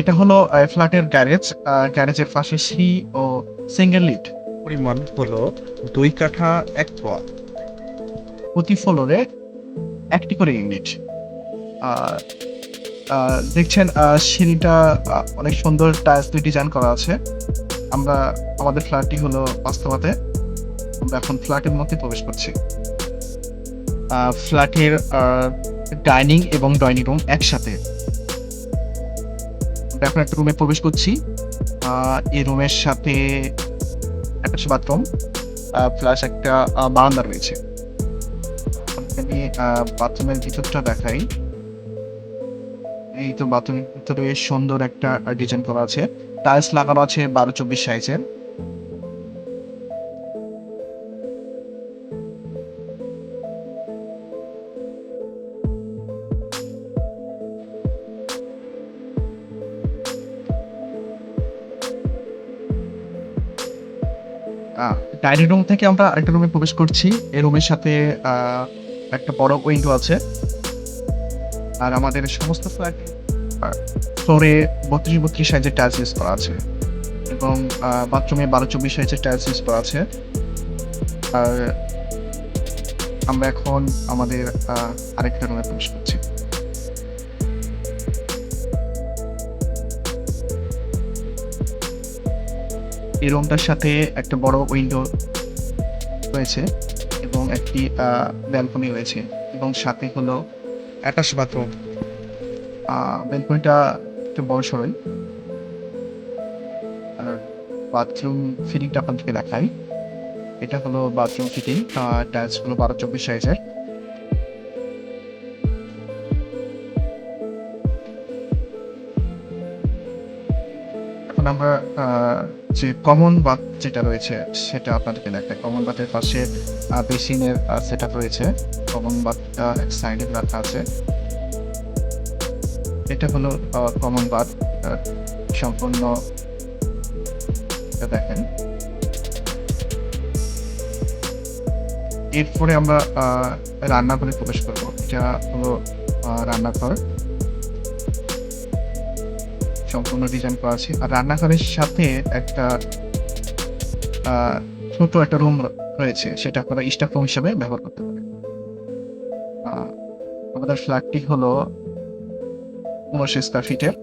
এটা হলো ফ্ল্যাটের গ্যারেজ গ্যারেজের পাশে সি ও সিঙ্গেল লিড। পরিমাণ হলো দুই কাঠা এক পোয়া। প্রতি ফ্লোরে একটি করে ইউনিট। দেখছেন সিঁড়িটা অনেক সুন্দর টাইলস দিয়ে ডিজাইন করা আছে। আমরা আমাদের ফ্ল্যাটটি হলো বাস্তবাতে আমরা এখন ফ্ল্যাটের মধ্যে প্রবেশ করছি। ফ্ল্যাটের ডাইনিং এবং ডাইনিং রুম একসাথে। এখন একটা রুমে প্রবেশ করছি। এই রুমের সাথে একটা বাথরুম প্লাস একটা বারান্দা রয়েছে। আমি বাথরুমের ভিতরটা দেখাই। এই তো বাথরুমের ভিতরে সুন্দর একটা ডিজাইন করা আছে। টাইলস লাগানো আছে বারো চব্বিশ সাইজের ডাইনিং রুম থেকে আমরা আরেকটা রুমে প্রবেশ করছি। এই রুমের সাথে একটা বড় উইন্ডো আছে। আর আমাদের সমস্ত ফ্ল্যাট ফ্লোরে বত্রিশ বত্রিশ সাইজের টাইলস ইউজ করা আছে। এবং বাথরুমে বারো চব্বিশ সাইজের টাইলস ইউজ করা আছে। আর আমরা এখন আমাদের আরেকটা রুমে প্রবেশ করছি। এই রুমটার সাথে একটা বড় উইন্ডো রয়েছে এবং একটি ব্যালকনি রয়েছে এবং সাথে হলো অ্যাটাচ বাথরুম। ব্যালকনিটা একটু বড় সরই আর বাথরুম ফিটিংটা আপনাদেরকে দেখাই। এটা হলো বাথরুম ফিটিং টাইলস হলো বারো চব্বিশ সাইজের। এখন আমরা যে কমন বাথ যেটা রয়েছে, সেটা আপনাদেরকে দেখাই কমন বাথের পাশে বেসিনের সেট আপ রয়েছে। কমন বাথটা এক সাইডে রাখা আছে। এটা হলো কমন বাথ সম্পূর্ণ দেখেন। এরপরে আমরা রান্নাঘরে প্রবেশ করব। এটা হলো রান্নাঘর। সম্পূর্ণ ডিজাইন করা আছে। আর রান্নাঘরের সাথে একটা ছোট একটা রুম রয়েছে। সেটা আপনারা স্টাফ রুম হিসাবে ব্যবহার করতে পারেন। আমাদের ফ্ল্যাটটি হলো পনেরোশো স্কোয়ার ফিটের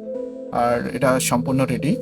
আর এটা সম্পূর্ণ রেডি